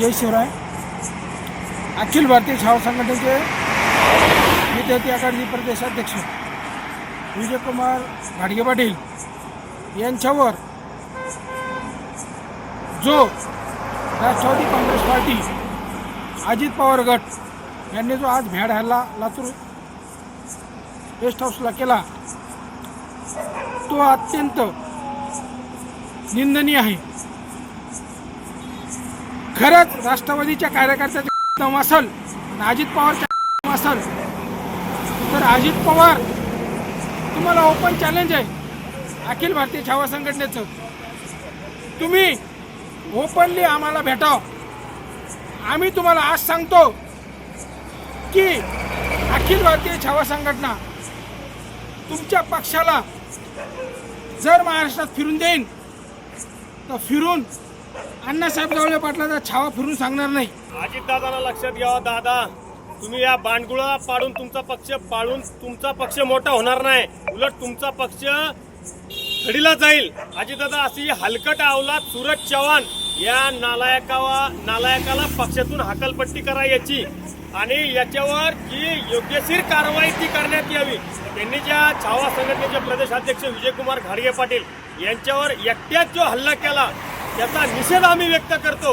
जय शिवराय. अखिल भारतीय छावा संघटनेचे विद्यार्थी आघाडी प्रदेशाध्यक्ष विजयकुमार घाडगे पाटील यांच्यावर जो राष्ट्रवादी काँग्रेस पार्टी अजित पवार गट यांनी जो आज भ्याड हल्ला लातूर गेस्ट हाऊसला केला तो अत्यंत निंदनीय आहे. खरंच राष्ट्रवादीच्या कार्यकर्त्याचे दम असल अजित पवारच्या असल तर अजित पवार तुम्हाला ओपन चॅलेंज आहे. अखिल भारतीय छावा संघटनेचं. तुम्ही ओपनली आम्हाला भेटाव. आम्ही तुम्हाला आज सांगतो की अखिल भारतीय छावा संघटना तुमच्या पक्षाला जर महाराष्ट्रात फिरून देईन तर फिरून अण्णासाहेब जवळ पाटलाचा छावा फिरून सांगणार नाही. अजितदादांना लक्षात घ्यावा दादा. तुम्ही या बांडगुळा पाडून तुमचा पक्ष पाळून तुमचा पक्ष मोठा होणार नाही. उलट तुमचा पक्ष घडीला जाईल. अजितदादा अशी हलकट अवलाद सूरज चव्हाण या नालायकावा नालायकाला पक्षातून हकलपट्टी करा याची. आणि याच्यावर जी योग्यशीर कारवाई ती करण्यात यावी. त्यांनी ज्या छावा संघटनेचे प्रदेशाध्यक्ष विजयकुमार घाडगे पाटील यांच्यावर एकट्याच जो हल्ला केला याचा निषेध आम्ही व्यक्त करतो.